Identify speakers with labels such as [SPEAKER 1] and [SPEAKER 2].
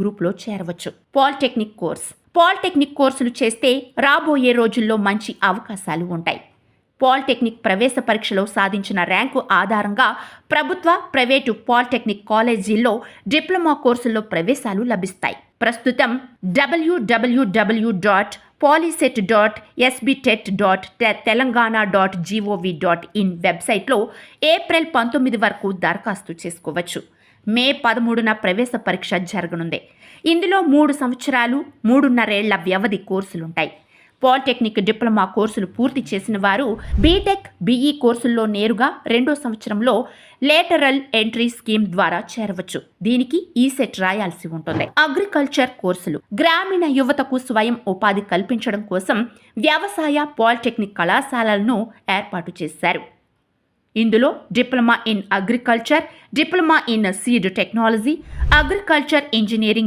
[SPEAKER 1] గ్రూప్లో చేరవచ్చు. Polytechnic course. Polytechnic కోర్సులు చేస్తే రాబోయే రోజుల్లో మంచి అవకాశాలు ఉంటాయి. పాలిటెక్నిక్ ప్రవేశ పరీక్షలో సాధించిన ర్యాంకు ఆధారంగా ప్రభుత్వ ప్రైవేటు పాలిటెక్నిక్ కాలేజీల్లో డిప్లొమా కోర్సుల్లో ప్రవేశాలు లభిస్తాయి. ప్రస్తుతం డబ్ల్యూడబ్ల్యూడబ్ల్యూ dot polycet dot SBTET dot Telangana dot gov dot in వెబ్సైట్లో ఏప్రిల్ పంతొమ్మిది వరకు దరఖాస్తు చేసుకోవచ్చు. మే పదమూడున ప్రవేశ పరీక్ష జరగనుంది. ఇందులో మూడు సంవత్సరాలు మూడున్నరేళ్ళ వ్యవధి కోర్సులుంటాయి. పాలిటెక్నిక్ డిప్లొమా కోర్సులు పూర్తి చేసిన వారు బీటెక్ బీఈ కోర్సుల్లో నేరుగా రెండో సంవత్సరంలో లేటరల్ ఎంట్రీ స్కీమ్ ద్వారా చేరవచ్చు. దీనికి ఈ సెట్ రాయాల్సి ఉంటుంది. అగ్రికల్చర్ కోర్సులు. గ్రామీణ యువతకు స్వయం ఉపాధి కల్పించడం కోసం వ్యవసాయ పాలిటెక్నిక్ కళాశాలలను ఏర్పాటు చేశారు. ఇందులో diploma in agriculture diploma in seed technology agriculture engineering